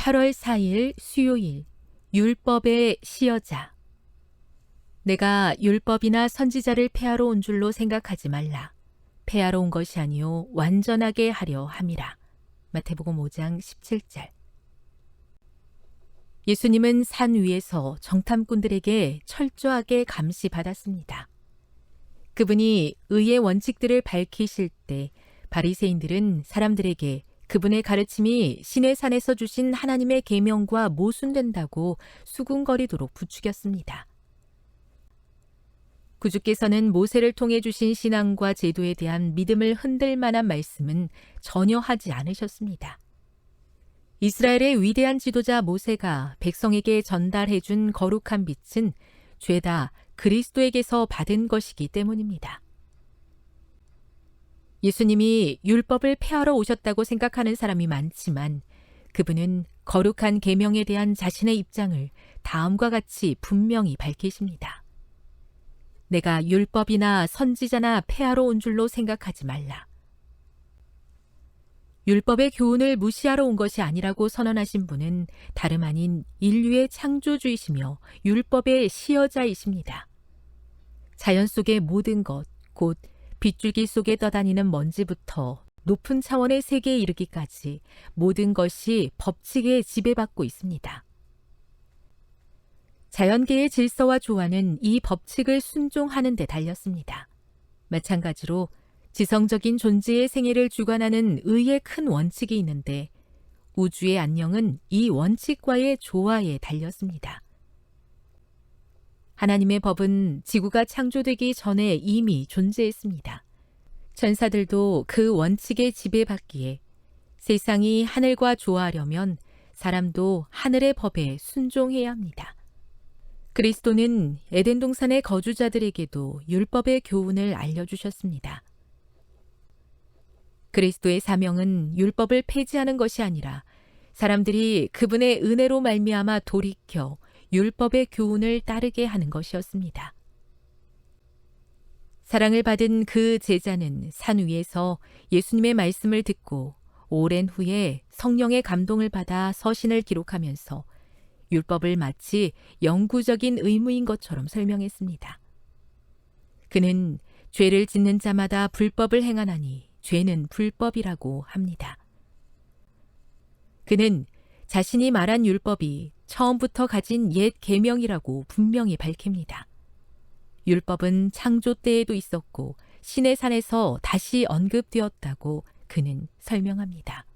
8월 4일 수요일 율법의 시여자 내가 율법이나 선지자를 폐하러 온 줄로 생각하지 말라. 폐하러 온 것이 아니요 완전하게 하려 함이라. 마태복음 5장 17절 예수님은 산 위에서 정탐꾼들에게 철저하게 감시받았습니다. 그분이 의의 원칙들을 밝히실 때 바리새인들은 사람들에게 그분의 가르침이 신의 산에서 주신 하나님의 계명과 모순된다고 수군거리도록 부추겼습니다. 구주께서는 모세를 통해 주신 신앙과 제도에 대한 믿음을 흔들 만한 말씀은 전혀 하지 않으셨습니다. 이스라엘의 위대한 지도자 모세가 백성에게 전달해 준 거룩한 빛은 죄다 그리스도에게서 받은 것이기 때문입니다. 예수님이 율법을 폐하러 오셨다고 생각하는 사람이 많지만 그분은 거룩한 계명에 대한 자신의 입장을 다음과 같이 분명히 밝히십니다. 내가 율법이나 선지자나 폐하러 온 줄로 생각하지 말라. 율법의 교훈을 무시하러 온 것이 아니라고 선언하신 분은 다름 아닌 인류의 창조주이시며 율법의 시여자이십니다. 자연 속의 모든 것, 곧 빗줄기 속에 떠다니는 먼지부터 높은 차원의 세계에 이르기까지 모든 것이 법칙에 지배받고 있습니다. 자연계의 질서와 조화는 이 법칙을 순종하는 데 달렸습니다. 마찬가지로 지성적인 존재의 생애를 주관하는 의의 큰 원칙이 있는데 우주의 안녕은 이 원칙과의 조화에 달렸습니다. 하나님의 법은 지구가 창조되기 전에 이미 존재했습니다. 천사들도 그 원칙에 지배받기에 세상이 하늘과 조화하려면 사람도 하늘의 법에 순종해야 합니다. 그리스도는 에덴 동산의 거주자들에게도 율법의 교훈을 알려주셨습니다. 그리스도의 사명은 율법을 폐지하는 것이 아니라 사람들이 그분의 은혜로 말미암아 돌이켜 율법의 교훈을 따르게 하는 것이었습니다. 사랑을 받은 그 제자는 산 위에서 예수님의 말씀을 듣고 오랜 후에 성령의 감동을 받아 서신을 기록하면서 율법을 마치 영구적인 의무인 것처럼 설명했습니다. 그는 죄를 짓는 자마다 불법을 행하나니 죄는 불법이라고 합니다. 그는 자신이 말한 율법이 처음부터 가진 옛 계명이라고 분명히 밝힙니다. 율법은 창조 때에도 있었고 신의 산에서 다시 언급되었다고 그는 설명합니다.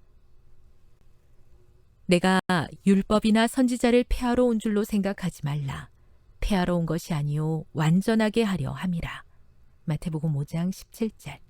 내가 율법이나 선지자를 폐하러 온 줄로 생각하지 말라. 폐하러 온 것이 아니요 완전하게 하려 함이라. 마태복음 5장 17절.